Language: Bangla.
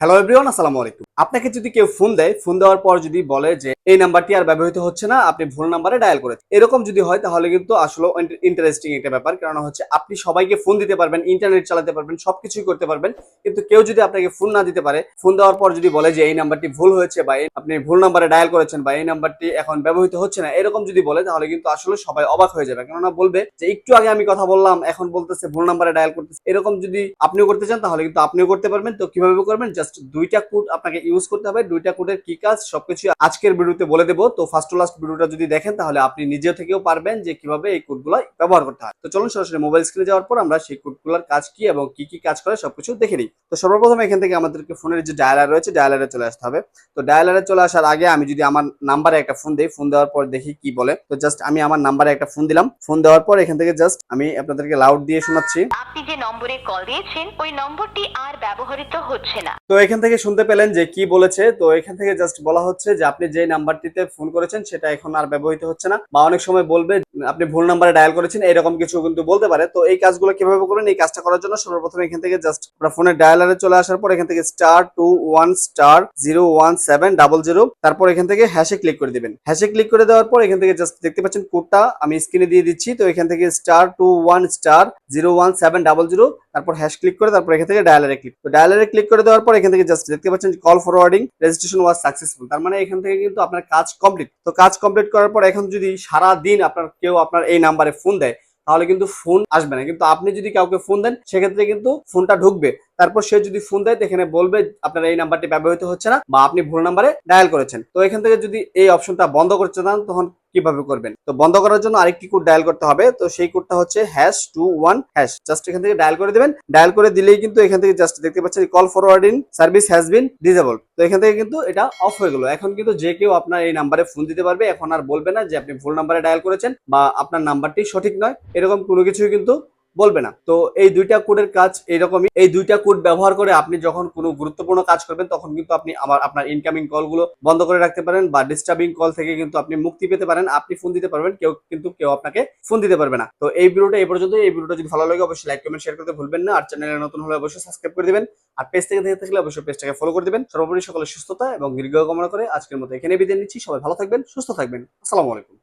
হ্যালো এভরিওয়ান আসসালামু আলাইকুম। আপনাকে যদি কেউ ফোন দেয় ফোন দেওয়ার পর যদি বলে যে এই নাম্বারটি আর ব্যবহৃত হচ্ছে না, আপনি ভুল নাম্বারে ডায়াল করেছেন এরকম যদি হয়, তাহলে কিন্তু আসলে ইন্টারেস্টিং একটা ব্যাপার। কারণ হচ্ছে আপনি সবাইকে ফোন দিতে পারবেন ইন্টারনেট চালাতে পারবেন, সবকিছুই করতে পারবেন। কিন্তু কেউ যদি আপনাকে ফোন না দিতে পারে ফোন দেওয়ার পর যদি বলে যে এই নাম্বারটি ভুল হয়েছে বা আপনি ভুল নাম্বারে ডায়াল করেছেন বা এই নাম্বারটি এখন ব্যবহৃত হচ্ছে না, এরকম যদি বলে, তাহলে কিন্তু আসলে সবাই অবাক হয়ে যাবে। কেননা বলবে যে একটু আগে আমি কথা বললাম, এখন বলতেছে ভুল নাম্বারে ডায়াল করতেছে। এরকম যদি আপনিও করতে চান, তাহলে কিন্তু আপনিও করতে পারবেন। তো কীভাবে করবেন? জাস্ট দুইটা কোড আপনাকে ইউজ করতে হবে দুইটা কোডের কি কাজ সবকিছু আজকের ভিডিওতে বলে দেবো। তো ফার্স্ট টু লাস্ট ভিডিওটা যদি দেখেন তাহলে আপনি নিজে থেকেও পারবেন যে কীভাবে এই কোডগুলো ব্যবহার করতে হয়। তো চলুন সরাসরি মোবাইল স্ক্রিনে যাওয়ার পর আমরা সেই কোডগুলোর কাজ কি এবং কি কি কাজ করে সবকিছু দেখে নিই। তো সর্বপ্রথম এখান থেকে আমাদেরকে ফোনের যে ডায়ালার রয়েছে ডায়ালারে চলে আসতে হবে। তো ডায়ালারে চলে আসার আগে আমি যদি আমার নাম্বারে একটা ফোন দিই ফোন দেওয়ার পর দেখি কি বলে। তো জাস্ট আমি আমার নাম্বারে একটা ফোন দিলাম। ফোন দেওয়ার পর এখান থেকে জাস্ট আমি আপনাদেরকে লাউড দিয়ে শোনাচ্ছি। আপনি যে নম্বরে কল দিয়েছেন ওই নম্বরটি আর ব্যবহৃত হচ্ছে না। তো এখান থেকে শুনতে পেলেন যে কি বলেছে। তো এখান থেকে জাস্ট বলা হচ্ছে যে আপনি যে নাম্বারটিতে ফোন করেছেন সেটা এখন আর ব্যবহৃত হচ্ছে না বা অনেক সময় বলবে আপনি ভুল নাম্বারে ডায়াল করেছেন, এরকম কিছু কিন্তু বলতে পারে। তো এই কাজগুলো কীভাবে করবেন, এই কাজটা করার জন্য সর্বপ্রথম এখান থেকে জাস্ট আপনার ফোনের ডায়ালারে চলে আসার পর এখান থেকে star two one star zero one seven double zero তারপর এখান থেকে হ্যাশে ক্লিক করে দিবেন। হ্যাশে ক্লিক করে দেওয়ার পর এখান থেকে জাস্ট দেখতে পাচ্ছেন কোডটা আমি স্ক্রিনে দিয়ে দিচ্ছি, তো এখান থেকে star two one star zero one seven double zero তারপর হ্যাশ ক্লিক করে তারপর এখান থেকে ডায়ালারে ক্লিক তো ডায়ালারে ক্লিক করে দেওয়ার পর এখান থেকে জাস্ট দেখতে পাচ্ছেন call forwarding registration was successful তার মানে এখান থেকে কিন্তু আপনার কাজ কমপ্লিট তো কাজ কমপ্লিট করার পর এখন যদি সারা দিন আপনার কেউ আপনার এই নাম্বারে ফোন দেয়, তাহলে কিন্তু ফোন আসবে না। কিন্তু আপনি যদি কাউকে ফোন দেন, সেক্ষেত্রে কিন্তু ফোনটা ঢুকবে। তারপর সে যদি ফোন দেয় এখানে বলবে আপনার এই নাম্বারটি ব্যবহৃত হচ্ছে না বা আপনি ভুল নাম্বারে ডায়াল করেছেন। তো এখান থেকে যদি এই অপশনটা বন্ধ করতে চান, তখন কীভাবে করবেন? তো বন্ধ করার জন্য আরেকটি কোড ডায়াল করতে হবে। তো সেই কোডটা হচ্ছে hash two one hash just এখান থেকে ডায়াল করে দেবেন। ডায়াল করে দিলেই কিন্তু এখান থেকে জাস্ট দেখতে পাচ্ছেন call forwarding service has been disable তো এখান থেকে কিন্তু এটা অফ হয়ে গেল। এখন কিন্তু যে কেউ আপনার এই নাম্বারে ফোন দিতে পারবে, এখন আর বলবে না যে আপনি ভুল নাম্বারে ডায়াল করেছেন বা আপনার নাম্বারটি সঠিক নয়। এরকম কোনো কিছুই কিন্তু বলবে না। তো এই দুইটা কোডের কাজ এরকমই এই দুইটা কোড ব্যবহার করে আপনি যখন কোনো গুরুত্বপূর্ণ কাজ করবেন, তখন কিন্তু আপনি আমার, আপনার ইনকামিং কলগুলো বন্ধ করে রাখতে পারেন বা ডিস্টার্বিং কল থেকে কিন্তু আপনি মুক্তি পেতে পারেন। আপনি ফোন দিতে পারবেন, কেউ কিন্তু কেউ আপনাকে ফোন দিতে পারবে না। তো এই ভিডিওটা এই পর্যন্ত এই ভিডিওটা যদি ভালো লাগে, অবশ্যই লাইক কমেন্ট শেয়ার করতে ভুলবেন না। আর চ্যানেলে নতুন হলে অবশ্যই সাবস্ক্রাইব করে দিবেন। আর পেজ থেকে দেখে থাকলে অবশ্যই পেজটাকে ফলো করে দিবেন। সর্বোপরি সকলের সুস্থতা এবং দীর্ঘ কামনা করে আজকের মতো এখানে বিদায় নিচ্ছি। সবাই ভালো থাকবেন, সুস্থ থাকবেন। আসসালামু আলাইকুম।